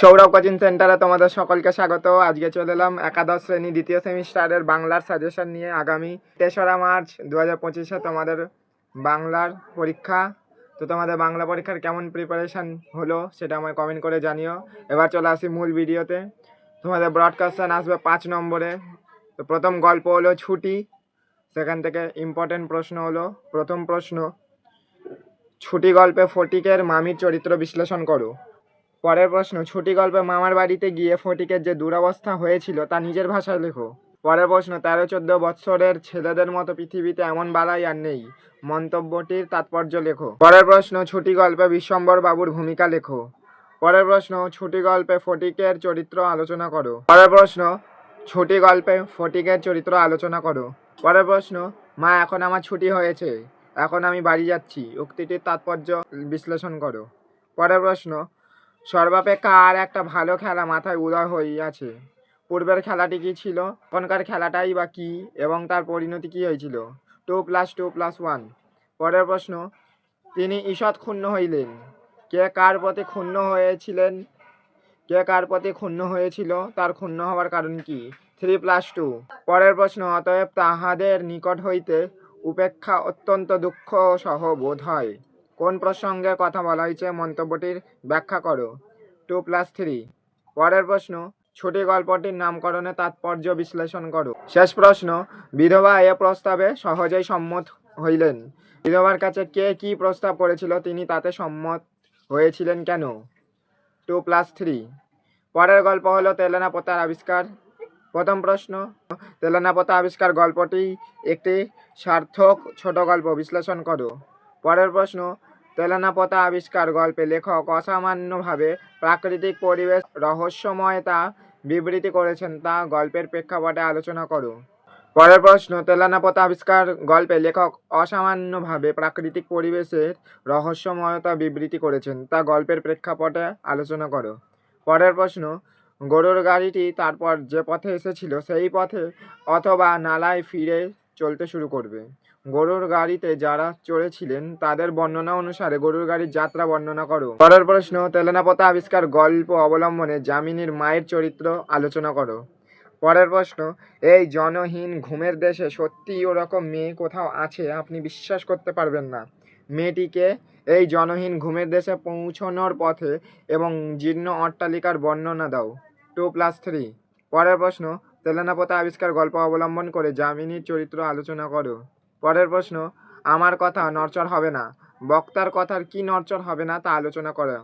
Sourav coaching সেন্টারে তোমাদের সকলকে স্বাগত। আজকে চলে এলাম একাদশ শ্রেণি দ্বিতীয় সেমিস্টারের বাংলার সাজেশন নিয়ে আগামী তেসরা মার্চ দু হাজার পঁচিশে তোমাদের বাংলার পরীক্ষা। তো তোমাদের বাংলা পরীক্ষার কেমন প্রিপারেশন হলো সেটা আমায় কমেন্ট করে জানিও। এবার চলে আসি মূল ভিডিওতে। তোমাদের ব্রডকাস্টার আসবে পাঁচ নম্বরে। তো প্রথম গল্প হলো ছুটি। সেখান থেকে ইম্পর্টেন্ট প্রশ্ন হলো, প্রথম প্রশ্ন, ছুটি গল্পে ফটিকের মামির চরিত্র বিশ্লেষণ করো। পরের প্রশ্ন, ছুটি গল্পে মামার বাড়িতে গিয়ে ফটিকের যে দুরবস্থা হয়েছিল তা নিজের ভাষায় লেখো। পরের প্রশ্ন, তেরো চোদ্দ বৎসরের ছেলেদের মতো পৃথিবীতে এমন বালাই আর নেই। মন্তব্যটির তাৎপর্য লেখো। পরের প্রশ্ন, ছুটি গল্পে বিশ্বম্বর বাবুর ভূমিকা লেখো। পরের প্রশ্ন, ছুটি গল্পে ফটিকের চরিত্র আলোচনা করো। পরের প্রশ্ন, ছুটি গল্পে ফটিকের চরিত্র আলোচনা করো। পরের প্রশ্ন, মা, এখন আমার ছুটি হয়েছে। এখন আমি বাড়ি যাচ্ছি। উক্তিটির তাৎপর্য বিশ্লেষণ করো। পরের প্রশ্ন সর্বাপেক্ষা আর একটা ভালো খেলা মাথায় উদয় হইয়াছে। পূর্বের খেলাটি কি ছিল? এখনকার খেলাটাই বা কি? এবং তার পরিণতি কি হয়েছিল? Two plus two plus one. পরের প্রশ্ন, তিনি ঈষৎ ক্ষুণ্ণ হইলেন। কে কার প্রতি ক্ষুণ্ণ হয়েছিলেন? কে কার প্রতি ক্ষুণ্ণ হয়েছিল? তার ক্ষুণ্ণ হওয়ার কারণ কি? Three plus two. পরের প্রশ্ন, অতএব তাহাদের নিকট হইতে উপেক্ষা অত্যন্ত দুঃখ সহ বোধ হয়। কোন প্রসঙ্গে কথা বলা হয়েছে মন্তব্যটির ব্যাখ্যা করো। Two plus three. পরের প্রশ্ন, ছুটি গল্পটির নামকরণে তাৎপর্য বিশ্লেষণ করো। শেষ প্রশ্ন, বিধবা এ প্রস্তাবে সহজেই সম্মত হইলেন। বিধবার কাছে কে কি প্রস্তাব করেছিল তিনি তাতে সম্মত হয়েছিলেন কেন? Two plus three. পরের গল্প হলো তেলেনা পোতার আবিষ্কার। প্রথম প্রশ্ন, তেলেনা পোতা আবিষ্কার গল্পটি একটি সার্থক ছোট গল্প, বিশ্লেষণ করো। পরের প্রশ্ন তেলেনাপতা আবিষ্কার গল্পে লেখক অসামান্যভাবে প্রাকৃতিক পরিবেশ রহস্যময়তা বিবৃতি করেছেন, তা গল্পের প্রেক্ষাপটে আলোচনা করো পরের প্রশ্ন, তেলানাপতা আবিষ্কার গল্পে লেখক অসামান্যভাবে প্রাকৃতিক পরিবেশের রহস্যময়তা বিবৃতি করেছেন, তা গল্পের প্রেক্ষাপটে আলোচনা করো। পরের প্রশ্ন, গরুর গাড়িটি তারপর যে পথে এসেছিল সেই পথে অথবা নালায় ফিরে চলতে শুরু করবে। গরুর গাড়িতে যারা চড়েছিলেন, তাদের বর্ণনা অনুসারে গরুর গাড়ির যাত্রা বর্ণনা করো। পরের প্রশ্ন তেলেনাপতা আবিষ্কার গল্প অবলম্বনে যামিনীর মায়ের চরিত্র আলোচনা করো। পরের প্রশ্ন, এই জনহীন ঘুমের দেশে সত্যিই ওরকম মেয়ে কোথাও আছে আপনি বিশ্বাস করতে পারবেন না। মেয়েটিকে এই জনহীন ঘুমের দেশে পৌঁছানোর পথে এবং জীর্ণ অট্টালিকার বর্ণনা দাও। Two plus three. পরের প্রশ্ন তেলেনাপতা আবিষ্কার গল্প অবলম্বন করে যামিনীর চরিত্র আলোচনা করো। পরের প্রশ্ন, আমার কথা নরচর হবে না। বক্তার কথার কি নরচর হবে না তা আলোচনা করো।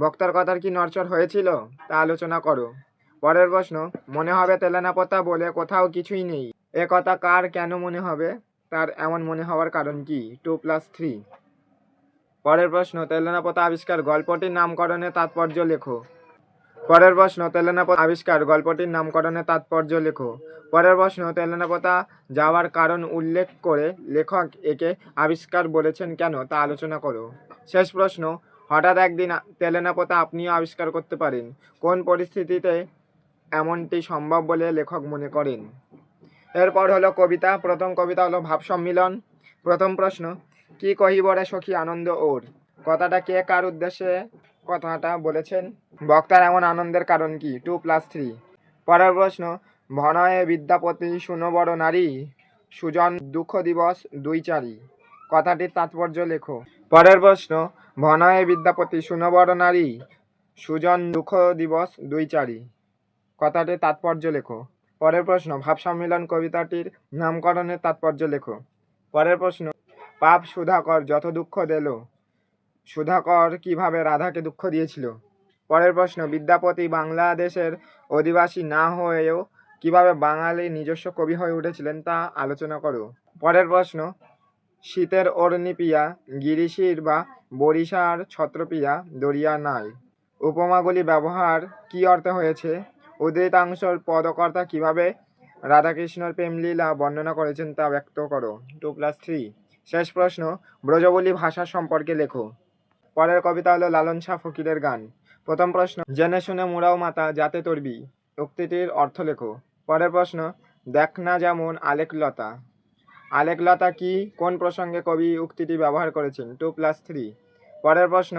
বক্তার কথার কি নরচর হয়েছিল তা আলোচনা করো। পরের প্রশ্ন, মনে হবে তেলেনাপতা বলে কোথাও কিছুই নেই। এ কথা কার কেন মনে হবে? তার এমন মনে হওয়ার কারণ কি? Two plus three. পরের প্রশ্ন, তেলেনাপতা আবিষ্কার গল্পটির নামকরণে তাৎপর্য লেখো। পরের প্রশ্ন, তেলেনাপতা আবিষ্কার, গল্পটির নামকরণে তাৎপর্য লেখো। পরের প্রশ্ন, তেলেনাপতা যাওয়ার কারণ উল্লেখ করে লেখক একে আবিষ্কার বলেছেন কেন তা আলোচনা করো। শেষ প্রশ্ন, হঠাৎ একদিন তেলেনাপতা আপনিও আবিষ্কার করতে পারেন। কোন পরিস্থিতিতে এমনটি সম্ভব বলে লেখক মনে করেন? এরপর হলো কবিতা। প্রথম কবিতা হলো ভাব সম্মিলন প্রথম প্রশ্ন, কি কহিবরে সখী আনন্দ ওর? কথাটা কে কার উদ্দেশ্যে কথাটা বলেছেন? বক্তার এমন আনন্দের কারণ কি? Two plus three. পরের প্রশ্ন, ভনয়ে বিদ্যাপতি শুনো বড় নারী, সুজন দুঃখ দিবস দুই চারি। কথাটির তাৎপর্য লেখো। পরের প্রশ্ন, ভনয়ে বিদ্যাপতি শুনো বড় নারী, সুজন দুঃখ দিবস দুই চারি। কথাটির তাৎপর্য লেখো। পরের প্রশ্ন ভাব সম্মিলন কবিতাটির নামকরণের তাৎপর্য লেখো। পরের প্রশ্ন, পাপ সুধাকর যত দুঃখ দিল সুধাকর কীভাবে রাধাকে দুঃখ দিয়েছিল? পরের প্রশ্ন, বিদ্যাপতি বাংলাদেশের অধিবাসী না হয়েও কীভাবে বাঙালি নিজস্ব কবি হয়ে উঠেছিলেন তা আলোচনা করো। পরের প্রশ্ন, শীতের অর্ণিপিয়া গিরিশির বা বরিশার ছত্রপিয়া, দরিয়া নাই। উপমাগুলি ব্যবহার কি অর্থে হয়েছে? উদ্ধৃতাংশর পদকর্তা কীভাবে রাধাকৃষ্ণর প্রেমলীলা বর্ণনা করেছেন তা ব্যক্ত করো। টু প্লাস থ্রি শেষ প্রশ্ন, ব্রজবলি ভাষা সম্পর্কে লেখো। পরের কবিতা হলো লালন শাহ ফকিরের গান। প্রথম প্রশ্ন, জেনে শুনে মুরাও মাতা, যাতে তরবি উক্তিটির অর্থ লেখো। পরের প্রশ্ন, দেখ না যেমন আলেকলতা আলেকলতা কি? কোন প্রসঙ্গে কবি উক্তিটি ব্যবহার করেছেন? টু প্লাস থ্রি পরের প্রশ্ন,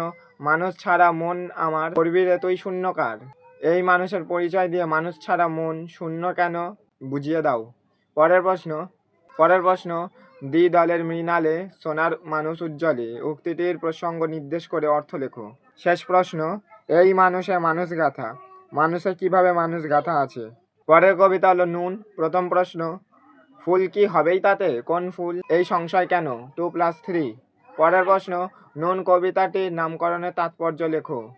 মানুষ ছাড়া মন আমার করবি রে তুই শূন্যকার এই মানুষের পরিচয় দিয়ে মানুষ ছাড়া মন শূন্য কেন? বুঝিয়ে দাও। পরের প্রশ্ন পরের প্রশ্ন দ্বি দলের মৃণালে সোনার মানুষ উজ্জ্বলে, উক্তিটির প্রসঙ্গ নির্দেশ করে অর্থ লেখো। শেষ প্রশ্ন, এই মানুষে মানুষ গাথা। মানুষে কীভাবে মানুষ গাথা আছে? পরের কবিতা হলো নুন। প্রথম প্রশ্ন, ফুল কি হবেই তাতে? কোন ফুল? এই সংশয় কেন? Two plus three. পরের প্রশ্ন, নুন কবিতাটির নামকরণের তাৎপর্য লেখো।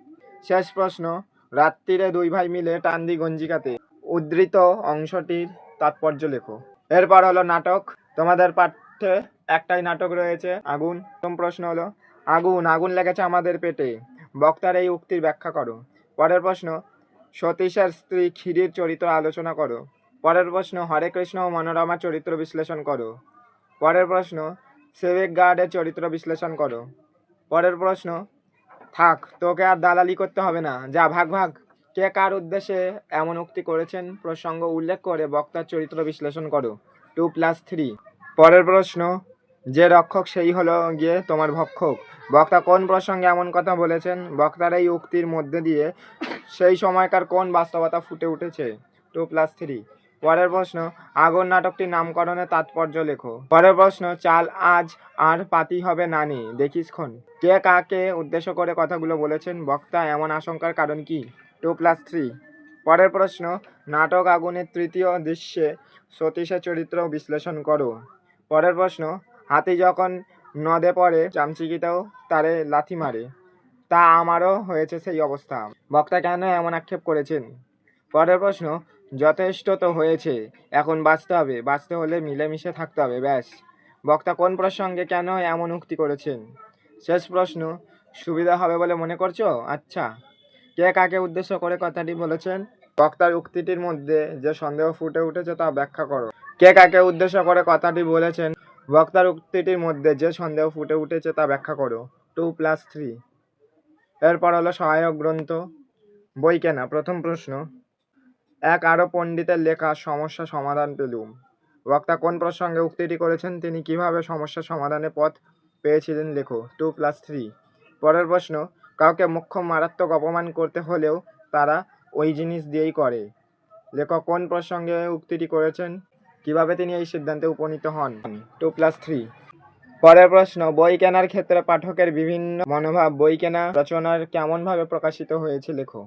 শেষ প্রশ্ন, রাত্রিরে দুই ভাই মিলে টান্দি গঞ্জিকাতে। উদ্ধৃত অংশটির তাৎপর্য লেখো। এরপর হলো নাটক। তোমাদের পাঠ্যে একটাই নাটক রয়েছে। আগুন, প্রথম প্রশ্ন হলো, আগুন আগুন লেগেছে আমাদের পেটে। বক্তার এই উক্তির ব্যাখ্যা করো। পরের প্রশ্ন, সতীশের স্ত্রী ক্ষীরির চরিত্র আলোচনা করো। পরের প্রশ্ন, হরে কৃষ্ণ ও মনোরমার চরিত্র বিশ্লেষণ করো। পরের প্রশ্ন সেভিক গার্ডের চরিত্র বিশ্লেষণ করো। পরের প্রশ্ন, থাক, তোকে আর দালালি করতে হবে না। যা ভাগ ভাগ। কে কার উদ্দেশ্যে এমন উক্তি করেছেন? প্রসঙ্গ উল্লেখ করে বক্তার চরিত্র বিশ্লেষণ করো। Two plus three. পরের প্রশ্ন, যে রক্ষক সেই হলো গিয়ে তোমার ভক্ষক। বক্তা কোন প্রসঙ্গে এমন কথা বলেছেন? বক্তার এই উক্তির মধ্যে দিয়ে সেই সময়কার কোন বাস্তবতা ফুটে উঠেছে? টু প্লাস থ্রি পরের প্রশ্ন, আগুন নাটকটির নামকরণের তাৎপর্য লেখো। পরের প্রশ্ন, চাল আজ আর পাতি হবে নানি? দেখিস খন। কে কাকে উদ্দেশ্য করে কথাগুলো বলেছেন? বক্তা, এমন আশঙ্কার কারণ কি? টু প্লাস থ্রি পরের প্রশ্ন, নাটক আগুনের তৃতীয় দৃশ্যে সতীশের চরিত্র বিশ্লেষণ করো। পরের প্রশ্ন, হাতি যখন নদে পড়ে চামচিকিতেও তারে লাথি মারে। তা আমারও হয়েছে সেই অবস্থা। বক্তা কেন এমন আক্ষেপ করেছেন? পরের প্রশ্ন, যথেষ্ট তো হয়েছে, এখন বাঁচতে হবে। বাঁচতে হলে মিলেমিশে থাকতে হবে, ব্যাস। বক্তা কোন প্রসঙ্গে কেন এমন উক্তি করেছেন? শেষ প্রশ্ন, সুবিধা হবে বলে মনে করছ? আচ্ছা। কে কাকে উদ্দেশ্য করে কথাটি বলেছেন? বক্তার উক্তিটির মধ্যে যে সন্দেহ ফুটে উঠেছে তা ব্যাখ্যা করো। কে কাকে উদ্দেশ্য করে কথাটি বলেছেন, বক্তার উক্তিটির মধ্যে যে সন্দেহ ফুটে উঠেছে তা ব্যাখ্যা করো। টু প্লাস থ্রি এরপর হলো সহায়ক গ্রন্থ, বই কেনা। প্রথম প্রশ্ন, এক আরও পণ্ডিতের লেখা সমস্যা সমাধান পেলুম। বক্তা কোন প্রসঙ্গে উক্তিটি করেছেন, তিনি কীভাবে সমস্যা সমাধানের পথ পেয়েছিলেন লেখো। টু প্লাস থ্রি পরের প্রশ্ন, কাউকে মুখ্য মারাত্মক অপমান করতে হলেও তারা ওই জিনিস দিয়েই করে। লেখক কোন প্রসঙ্গে উক্তিটি করেছেন কীভাবে তিনি এই সিদ্ধান্তে উপনীত হন? টু প্লাস থ্রি পরের প্রশ্ন, বই কেনার ক্ষেত্রে পাঠকের বিভিন্ন মনোভাব, বই কেনা রচনার কেমনভাবে প্রকাশিত হয়েছে, লেখো।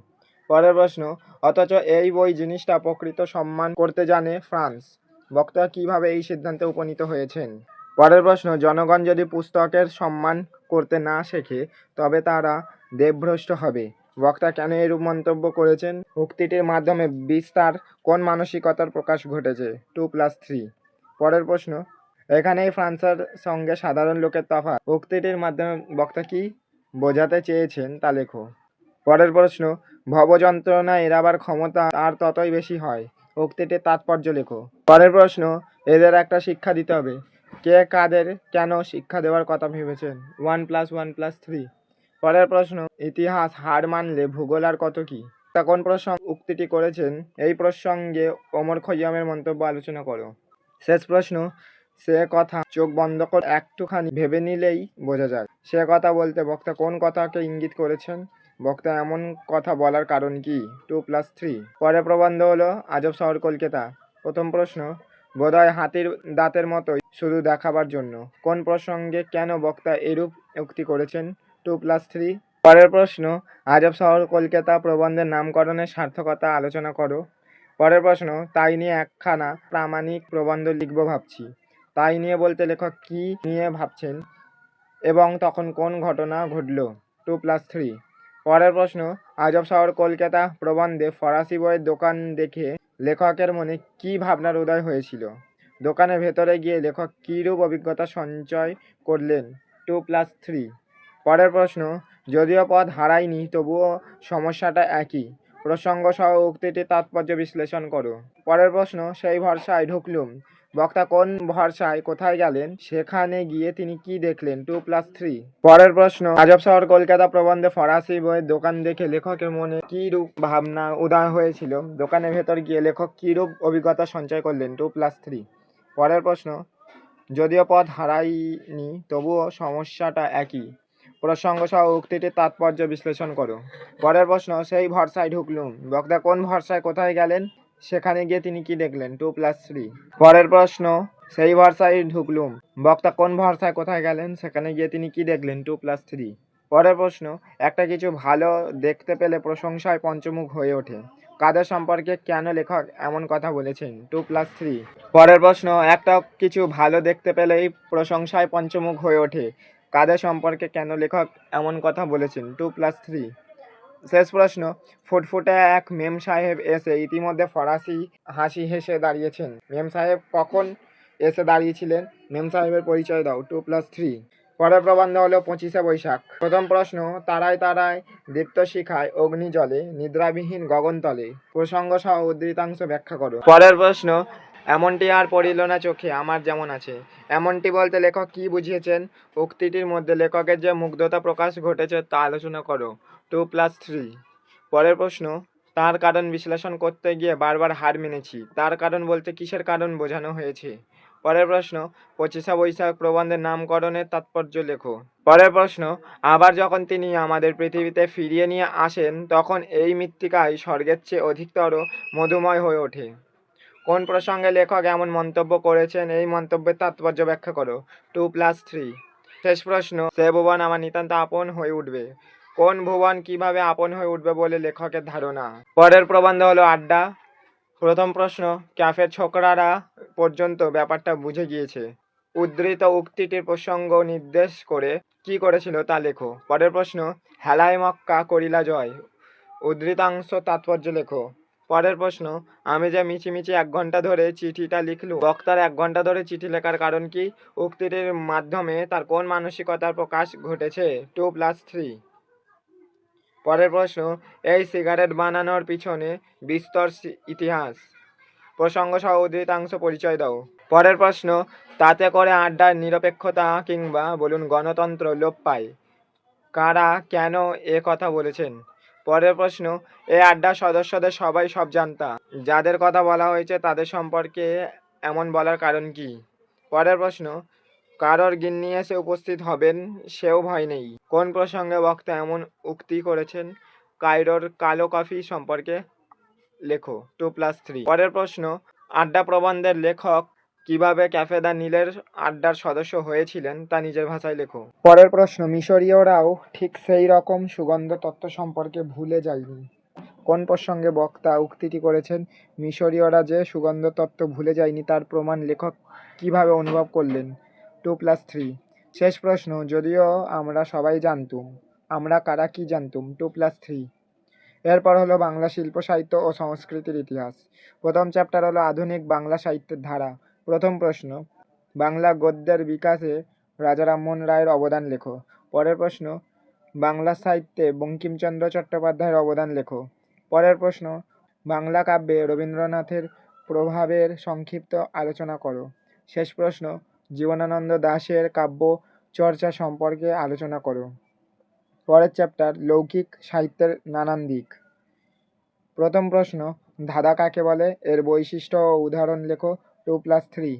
পরের প্রশ্ন, অথচ এই বই জিনিসটা প্রকৃত সম্মান করতে জানে ফ্রান্স। বক্তা কীভাবে এই সিদ্ধান্তে উপনীত হয়েছেন? পরের প্রশ্ন, জনগণ যদি পুস্তকের সম্মান করতে না শেখে, তবে তারা দেবভ্রষ্ট হবে। বক্তা কেন এরূপ মন্তব্য করেছেন? উক্তিটির মাধ্যমে বিস্তার কোন মানসিকতার প্রকাশ ঘটেছে? টু প্লাস থ্রি পরের প্রশ্ন, এখানেই ফ্রান্সের সঙ্গে সাধারণ লোকের তফাৎ। উক্তিটির মাধ্যমে বক্তা কি বোঝাতে চেয়েছেন তা লেখো। পরের প্রশ্ন, ভবযন্ত্রণা এড়াবার ক্ষমতা আর ততই বেশি হয়? উক্তিটির তাৎপর্য লেখো। পরের প্রশ্ন, এদের একটা শিক্ষা দিতে হবে। কে কাদের কেন শিক্ষা দেওয়ার কথা ভেবেছেন? One plus one plus three পরের প্রশ্ন, ইতিহাস হার মানলে ভূগোল আর কত কি? তা কোন প্রসঙ্গ উক্তিটি করেছেন? এই প্রসঙ্গে ওমর খৈয়ামের মন্তব্য আলোচনা করো। শেষ প্রশ্ন, সে কথা চোখ বন্ধ করে, একটুখানি ভেবে নিলেই বোঝা যায়। সে কথা বলতে বক্তা কোন কথাকে ইঙ্গিত করেছেন? বক্তা এমন কথা বলার কারণ কি? Two plus three. পরে প্রবন্ধ হলো, আজব শহর কলকাতা। প্রথম প্রশ্ন, বোধহয় হাতির দাঁতের মতোই শুধু দেখাবার জন্য। কোন প্রসঙ্গে কেন বক্তা এরূপ উক্তি করেছেন? টু প্লাস থ্রি পরের প্রশ্ন, আজব শহর কলকাতা প্রবন্ধের নামকরণের সার্থকতা আলোচনা করো। পরের প্রশ্ন, তাই নিয়ে একখানা প্রামাণিক প্রবন্ধ লিখব ভাবছি। তাই নিয়ে বলতে লেখক কি নিয়ে ভাবছেন এবং তখন কোন ঘটনা ঘটলো? টু প্লাস থ্রি পরের প্রশ্ন, আজব শহর কলকাতা প্রবন্ধে ফরাসি বইয়ের দোকান দেখে লেখকের মনে কী ভাবনার উদয় হয়েছিল? দোকানের ভেতরে গিয়ে লেখক কীরূপ অভিজ্ঞতা সঞ্চয় করলেন? টু প্লাস থ্রি পরের প্রশ্ন, যদিও পদ হারায়নি, তবুও সমস্যাটা একই। প্রসঙ্গ সহ উক্তিটি তাৎপর্য বিশ্লেষণ করো। পরের প্রশ্ন, সেই ভরসায় ঢুকলুম। বক্তা কোন ভরসায় কোথায় গেলেন? সেখানে গিয়ে তিনি কি দেখলেন? Two plus three. পরের প্রশ্ন, আজব শহর, কলকাতা প্রবন্ধে ফরাসি বইয়ের দোকান দেখে লেখকের মনে কী রূপ ভাবনা উদয় হয়েছিল? দোকানের ভেতর গিয়ে লেখক কী রূপ অভিজ্ঞতা সঞ্চয় করলেন? Two plus three. পরের প্রশ্ন, যদিও পথ হারায়নি, তবুও সমস্যাটা একই। প্রসঙ্গ সহ উক্তিটির তাৎপর্য বিশ্লেষণ করো। পরের প্রশ্ন, সেই ভরসায় ঢুকলুম। বক্তা, কোন ভরসায় কোথায় গেলেন? সেখানে গিয়ে তিনি কি দেখলেন? Two plus three. পরের প্রশ্ন, সেই ভরসায় ঢুকলুম। বক্তা, কোন ভরসায় কোথায় গেলেন? সেখানে গিয়ে তিনি কি দেখলেন? Two plus three. পরের প্রশ্ন, একটা কিছু ভালো দেখতে পেলে প্রশংসায় পঞ্চমুখ হয়ে ওঠে। কাদের সম্পর্কে কেন লেখক এমন কথা বলেছেন? Two plus three. পরের প্রশ্ন, একটা কিছু ভালো দেখতে পেলেই প্রশংসায় পঞ্চমুখ হয়ে ওঠে। কাদের সম্পর্কে কেন লেখক এমন কথা বলেছেন? টু প্লাস থ্রি শেষ প্রশ্ন, ফুটফুটে এক মেম সাহেব এসে ইতিমধ্যে ফরাসি হাসি হেসে দাঁড়িয়েছেন। মেম সাহেব কখন এসে দাঁড়িয়েছিলেন? মেম সাহেবের পরিচয় দাও টু প্লাস থ্রি পরের প্রবন্ধ হলো পঁচিশে বৈশাখ। প্রথম প্রশ্ন, তারায় তারায় দীপ্ত শিখায় অগ্নি জলে নিদ্রাবিহীন গগনতলে। প্রসঙ্গ সহ উদ্ধৃতাংশ ব্যাখ্যা করো। পরের প্রশ্ন এমনটি আর পড়িল না চোখে, আমার যেমন আছে। এমনটি বলতে লেখক কি বুঝিয়েছেন? উক্তিটির মধ্যে লেখকের যে মুগ্ধতা প্রকাশ ঘটেছে তা আলোচনা করো। Two plus three. পরের প্রশ্ন, তার কারণ বিশ্লেষণ করতে গিয়ে বারবার হার মেনেছি। তার কারণ বলতে কিসের কারণ বোঝানো হয়েছে? পরের প্রশ্ন, পঁচিশে বৈশাখ প্রবন্ধের নামকরণের তাৎপর্য লেখো। পরের প্রশ্ন, আবার যখন তিনি আমাদের পৃথিবীতে ফিরিয়ে নিয়ে আসেন, তখন এই মৃত্তিকায় স্বর্গের চেয়ে অধিকতর মধুময় হয়ে ওঠে। কোন প্রসঙ্গে লেখক এমন মন্তব্য করেছেন? এই মন্তব্যের তাৎপর্য ব্যাখ্যা করো। টু প্লাস থ্রি শেষ প্রশ্ন, সে ভুবন আমার নিতান্ত আপন হয়ে উঠবে। কোন ভুবন কীভাবে আপন হয়ে উঠবে বলে লেখকের ধারণা? পরের প্রবন্ধ হলো আড্ডা। প্রথম প্রশ্ন, ক্যাফের ছোকরারা পর্যন্ত ব্যাপারটা বুঝে গিয়েছে। উদ্ধৃত উক্তিটির প্রসঙ্গ নির্দেশ করে কি করেছিল তা লেখো। পরের প্রশ্ন, হেলায় মক্কা করিলা জয়। উদ্ধৃতাংশ তাৎপর্য লেখো। পরের প্রশ্ন, আমি যে মিছিমিছি এক ঘণ্টা ধরে চিঠিটা লিখলু বক্তার এক ঘণ্টা ধরে চিঠি লেখার কারণ কি? উক্তিটির মাধ্যমে তার কোন মানসিকতার প্রকাশ ঘটেছে? Two plus three. পরের প্রশ্ন, এই সিগারেট বানানোর পিছনে বিস্তর ইতিহাস। প্রসঙ্গ সহ উদ্ধৃতাংশ পরিচয় দাও। পরের প্রশ্ন, তাতে করে আড্ডার নিরপেক্ষতা কিংবা বলুন গণতন্ত্র লোপ পায়। কারা কেন এ কথা বলেছেন? পরের প্রশ্ন এই আড্ডার সদস্যদের সবাই সব জানতা। যাদের কথা বলা হয়েছে তাদের সম্পর্কে এমন বলার কারণ কি? পরের প্রশ্ন, কারোর গিন্নি এসে উপস্থিত হবেন সেও ভয় নেই। কোন প্রসঙ্গে বক্তা এমন উক্তি করেছেন? কায়রোর কালো কফি সম্পর্কে লেখো, টু প্লাস থ্রি। পরের প্রশ্ন, আড্ডা প্রবন্ধের লেখক কীভাবে ক্যাফে দা নীলের আড্ডার সদস্য হয়েছিলেন তা নিজের ভাষায় লেখো। পরের প্রশ্ন, মিশরীয়রাও ঠিক সেই রকম সুগন্ধ তত্ত্ব সম্পর্কে ভুলে যায়নি। কোন প্রসঙ্গে বক্তা উক্তিটি করেছেন, মিশরীয়রা যে সুগন্ধ তত্ত্ব ভুলে যায়নি তার প্রমাণ লেখক কীভাবে অনুভব করলেন? Two plus three. শেষ প্রশ্ন, যদিও আমরা সবাই জানতুম, আমরা কারা কি জানতুম? Two plus three. এরপর হলো বাংলা শিল্প সাহিত্য ও সংস্কৃতির ইতিহাস। প্রথম চ্যাপ্টার হলো আধুনিক বাংলা সাহিত্যের ধারা। প্রথম প্রশ্ন, বাংলা গদ্যের বিকাশে রাজা রামমোহন রায়ের অবদান লেখো। পরের প্রশ্ন, বাংলা সাহিত্যে বঙ্কিমচন্দ্র চট্টোপাধ্যায়ের অবদান লেখো। পরের প্রশ্ন, বাংলা কাব্যে রবীন্দ্রনাথের প্রভাবের সংক্ষিপ্ত আলোচনা করো। শেষ প্রশ্ন, জীবনানন্দ দাশের কাব্য চর্চা সম্পর্কে আলোচনা করো। পরের চ্যাপ্টার, লৌকিক সাহিত্যের নানান দিক। প্রথম প্রশ্ন, ধাঁধা কাকে বলে? এর বৈশিষ্ট্য ও উদাহরণ লেখো। টু প্লাস থ্রি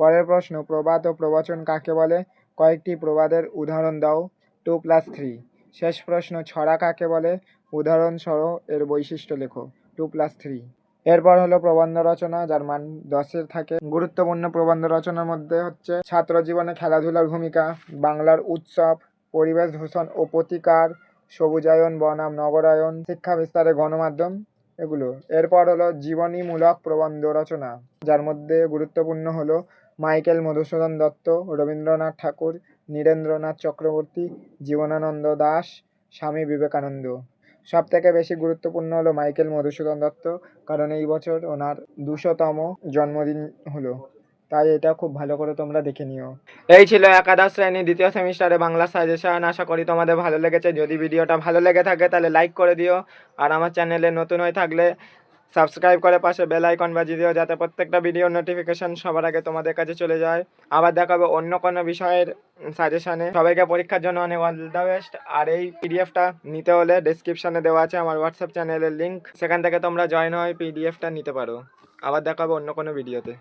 পরের প্রশ্ন, প্রবাদ ও প্রবচন কাকে বলে? কয়েকটি প্রবাদের উদাহরণ দাও টু প্লাস থ্রি শেষ প্রশ্ন, ছড়া কাকে বলে? উদাহরণ সহ এর বৈশিষ্ট্য লেখো টু প্লাস থ্রি এরপর হলো প্রবন্ধ রচনা, যার মান দশের থাকে। গুরুত্বপূর্ণ প্রবন্ধ রচনার মধ্যে হচ্ছে, ছাত্র জীবনে খেলাধুলার ভূমিকা, বাংলার উৎসব, পরিবেশ দূষণ ও প্রতিকার, সবুজায়ন, বনাম, নগরায়ন, শিক্ষা বিস্তারে গণমাধ্যম এগুলো। এরপর হলো জীবনীমূলক প্রবন্ধ রচনা, যার মধ্যে গুরুত্বপূর্ণ হলো মাইকেল মধুসূদন দত্ত, রবীন্দ্রনাথ ঠাকুর, নীরেন্দ্রনাথ চক্রবর্তী, জীবনানন্দ দাস, স্বামী বিবেকানন্দ। সব থেকে বেশি গুরুত্বপূর্ণ হলো মাইকেল মধুসূদন দত্ত, কারণ এই বছর ওনার দুশোতম জন্মদিন হলো। তাই এটা খুব ভালো করে তোমরা দেখে নিও। এই ছিল একাদশ শ্রেণি দ্বিতীয় সেমিস্টারে বাংলা সাজেশন। আশা করি তোমাদের ভালো লেগেছে। যদি ভিডিওটা ভালো লেগে থাকে তাহলে লাইক করে দিও। আর আমার চ্যানেলে নতুন হয়ে থাকলে সাবস্ক্রাইব করে পাশে বেল আইকন বাজিয়ে দিও যাতে প্রত্যেকটা ভিডিও নোটিফিকেশন সবার আগে তোমাদের কাছে চলে যায়। আবার দেখাবে অন্য কোনো বিষয়ের সাজেশনে সবাইকে পরীক্ষার জন্য অনেক অল দ্য বেস্ট আর এই পিডিএফটা নিতে হলে ডেসক্রিপশনে দেওয়া আছে আমার হোয়াটসঅ্যাপ চ্যানেলের লিঙ্ক সেখান থেকে তোমরা জয়েন হয়ে পিডিএফটা নিতে পারো। আবার দেখাবে অন্য কোনো ভিডিওতে